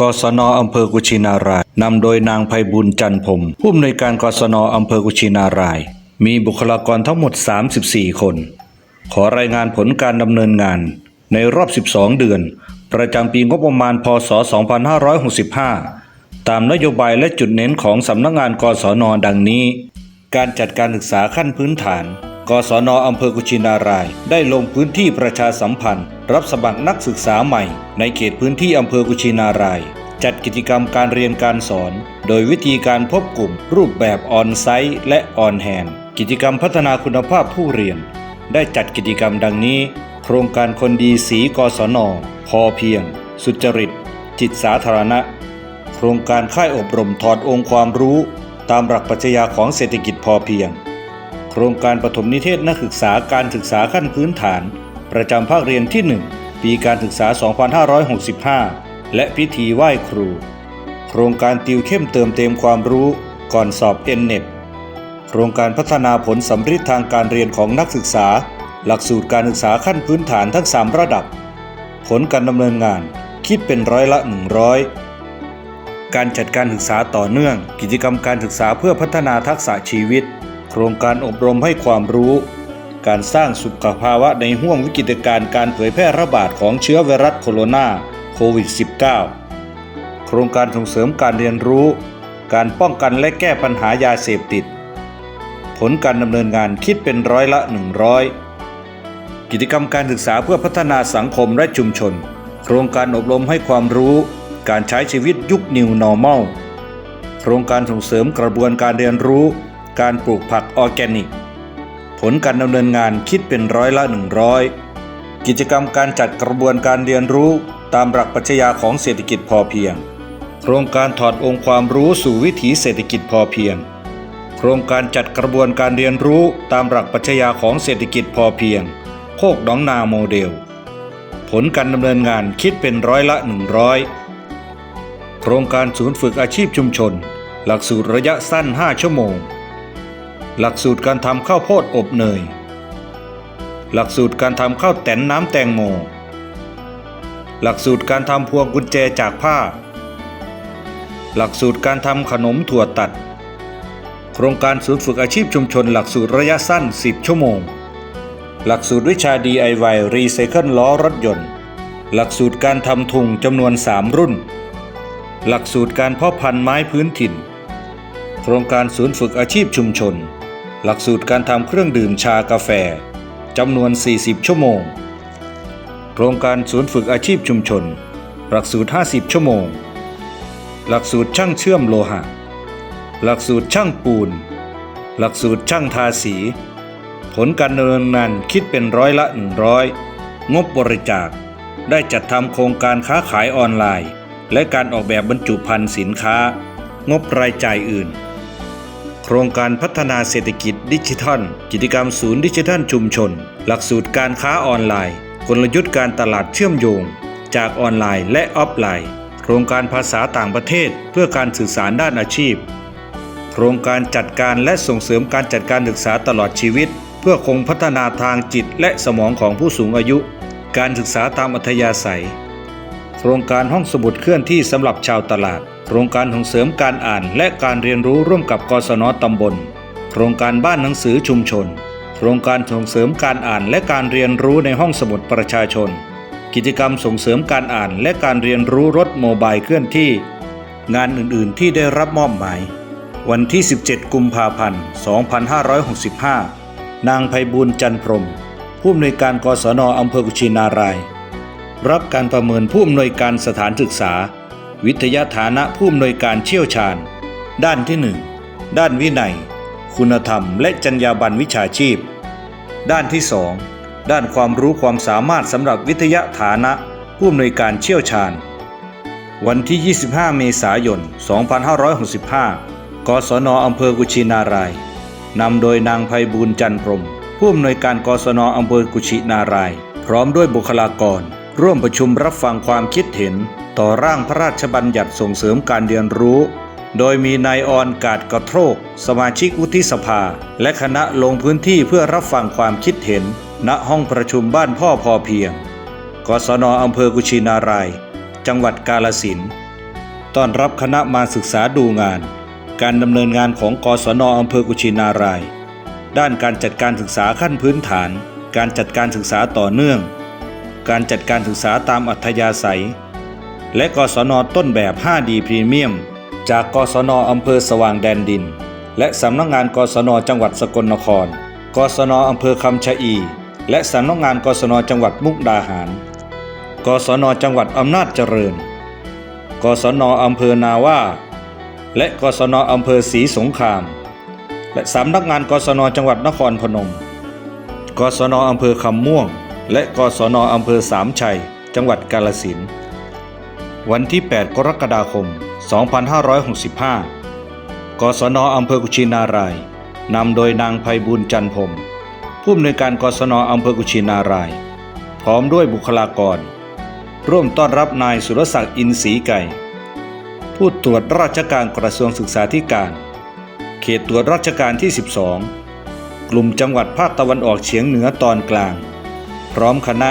กศนอำเภอกุชินารายนำโดยนางไพบุญจันพรมผู้อำนวยการกศนออำเภอกุชินาราย มีบุคลากรทั้งหมด 34 คน ขอรายงานผลการดำเนินงาน ในรอบ 12 เดือน ประจำปีงบประมาณพศ 2565 ตามนโยบายและจุดเน้นของสำนักงานกศนดังนี้ การจัดการศึกษาขั้นพื้นฐาน กศนอำเภอกุชินาราย ได้ลงพื้นที่ประชาสัมพันธ์ รับสมัครนักศึกษาใหม่ ในเขตพื้นที่อำเภอกุชินาราย จัดกิจกรรมการเรียนการสอน โดยวิธีการพบกลุ่ม รูปแบบออนไซต์ และออนแฮนกิจกรรมพัฒนาคุณภาพผู้เรียน ได้จัดกิจกรรมดังนี้ โครงการคนดีสีกศนพอเพียง สุจริต จิตสาธารณะ โครงการค่ายอบรมถอดองค์ความรู้ ตามหลักปรัชญาของเศรษฐกิจพอเพียง ครงการปฐมนิเทศนักศึกษาการศึกษาขั้นพื้นฐาน ประจำภาคเรียนที่ 1 ปีการศึกษา 2565 และพิธีไหว้ครู โครงการติวเข้มเติมเต็มความรู้ก่อนสอบเอ็นเน็ตโครงการพัฒนาผลสำฤทธิ์ทางการเรียนของนักศึกษา หลักสูตรการศึกษาขั้นพื้นฐานทั้ง 3 ระดับ ผลการดำเนินงานคิดเป็นร้อยละ 100 การจัดการศึกษาต่อเนื่อง กิจกรรมการศึกษาเพื่อพัฒนาทักษะชีวิต โครงการอบรมให้ความรู้ การสร้างสุขภาวะในห่วงวิกฤตการณ์การเผยแพร่ระบาดของเชื้อไวรัสโคโรนาโควิด -19 โครงการส่งเสริมการเรียนรู้ การป้องกันและแก้ปัญหายาเสพติด ผลการดำเนินงานคิดเป็นร้อยละ 100 กิจกรรมการศึกษาเพื่อพัฒนาสังคมและชุมชน โครงการอบรมให้ความรู้ การใช้ชีวิตยุค New Normal โครงการส่งเสริมกระบวนการเรียนรู้ การปลูกผักออร์แกนิก ผลการดำเนินงานคิดเป็นร้อยละ 100 กิจกรรมการจัดกระบวนการเรียนรู้ตามหลักปรัชญาของเศรษฐกิจพอเพียง โครงการถอดองค์ความรู้สู่วิถีเศรษฐกิจพอเพียง โครงการจัดกระบวนการเรียนรู้ตามหลักปรัชญาของเศรษฐกิจพอเพียง โคกหนองนาโมเดล ผลการดำเนินงานคิดเป็นร้อยละ 100 โครงการศูนย์ฝึกอาชีพชุมชน หลักสูตรระยะสั้น 5 ชั่วโมง หลักสูตรการทำข้าวโพดอบเนย หลักสูตรการทำข้าวแตนน้ำแตงโม หลักสูตรการทำพวงกุญแจจากผ้า หลักสูตรการทำขนมถั่วตัด โครงการศูนย์ฝึกอาชีพชุมชน หลักสูตรระยะสั้น 10 ชั่วโมง หลักสูตรวิชา DIY รีไซเคิลล้อรถยนต์ หลักสูตรการทำถุงจำนวน 3 รุ่น หลักสูตรการเพาะพันธุ์ไม้พื้นถิ่นโครงการศูนย์ฝึกอาชีพชุมชน หลักสูตรการทำเครื่องดื่มชากาแฟจำนวน 40 ชั่วโมง โครงการศูนย์ฝึกอาชีพชุมชน หลักสูตร 50 ชั่วโมง หลักสูตรช่างเชื่อมโลหะ หลักสูตรช่างปูน หลักสูตรช่างทาสี ผลการดำเนินงานคิดเป็นร้อยละ 100 งบบริจาค ได้จัดทำโครงการค้าขายออนไลน์ และการออกแบบบรรจุภัณฑ์สินค้า งบรายจ่ายอื่น ครงการพัฒนาเศรษฐกิจดิจิทัล กิจกรรมศูนย์ดิจิทัลชุมชน หลักสูตรการค้าออนไลน์ กลยุทธ์การตลาดเชื่อมโยง จากออนไลน์และออฟไลน์ โครงการภาษาต่างประเทศเพื่อการสื่อสารด้านอาชีพ โครงการจัดการและส่งเสริมการจัดการศึกษาตลอดชีวิต เพื่อคงพัฒนาทางจิตและสมองของผู้สูงอายุ การศึกษาตามอัธยาศัย โครงการห้องสมุดเคลื่อนที่สำหรับชาวตลาด โครงการส่งเสริมการอ่านและการเรียนรู้ร่วมกับกศนตำบล โครงการบ้านหนังสือชุมชน โครงการส่งเสริมการอ่านและการเรียนรู้ในห้องสมุดประชาชน กิจกรรมส่งเสริมการอ่านและการเรียนรู้รถโมบายเคลื่อนที่ งานอื่นๆที่ได้รับมอบหมาย วันที่ 17 กุมภาพันธ์ 2565 นางไพบูลจันทร์พรมผู้อำนวยการกศนอำเภอกุชินาราย รับการประเมินผู้อำนวยการสถานศึกษา วิทยาฐานะผู้อำนวยการเชี่ยวชาญ ด้านที่ 1 ด้านวินัย คุณธรรม และจรรยาบรรณวิชาชีพ ด้านที่ 2 ด้านความรู้ความสามารถสำหรับวิทยาฐานะผู้อำนวยการเชี่ยวชาญ วันที่ 25 เมษายน 2565 กศนอำเภอกุชินาราย นำโดยนางไพบูลจันทร์พรม ผู้อำนวยการกศนอำเภอกุชินาราย พร้อมด้วยบุคลากร ร่วมประชุมรับฟังความคิดเห็น ต่อร่างพระราชบัญญัติส่งเสริมการเรียนรู้ โดยมีนายออนกาดกระโทก สมาชิกวุฒิสภา และคณะลงพื้นที่เพื่อรับฟังความคิดเห็น ณห้องประชุมบ้านพ่อพอเพียง กศนอำเภอกุชินาราย จังหวัดกาลสินต้อนรับคณะมาศึกษาดูงาน การดำเนินงานของกศนอำเภอกุชินาราย ด้านการจัดการศึกษาขั้นพื้นฐาน การจัดการศึกษาต่อเนื่อง การจัดการศึกษาตามอัธยาศัย และกศนต้นแบบ 5D พรีเมียม จากกศนอำเภอสว่างแดนดิน และสำนักงานกศนจังหวัดสกลนคร กศนอำเภอคำชะอี และสำนักงานกศนจังหวัดมุกดาหาร กศนจังหวัดอำนาจเจริญ กศนอำเภอนาว่าและกศนอำเภอศรีสงคราม และสำนักงานกศนจังหวัดนครพนม กศนอำเภอคำม่วง และกศนอำเภอสามชัย จังหวัดกาลสินวันที่ 8 กรกฎาคม 2565 กศนอำเภอกุชินารายนำโดยนางไพบุญจันพรมผู้อำนวยการกศนอำเภอกุชินาราย พร้อมด้วยบุคลากร ร่วมต้อนรับนายสุรศักดิ์อินศรีไก่ ผู้ตรวจราชการกระทรวงศึกษาธิการ เขตตรวจราชการที่ 12 กลุ่มจังหวัดภาคตะวันออกเฉียงเหนือตอนกลาง ร้อมคณะ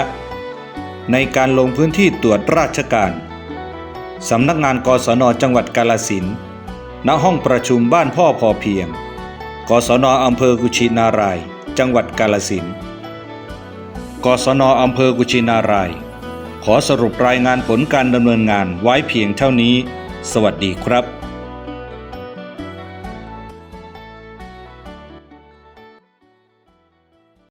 ในการลงพื้นที่ตรวจราชการ สำนักงานกศนจังหวัดกาลสินณห้องประชุมบ้านพ่อพอเพียง กศนอำเภอกุชินาราย จังหวัดกาลสินกศนอำเภอกุชินาราย ขอสรุปรายงานผลการดำเนินงานไว้เพียงเท่านี้ สวัสดีครับ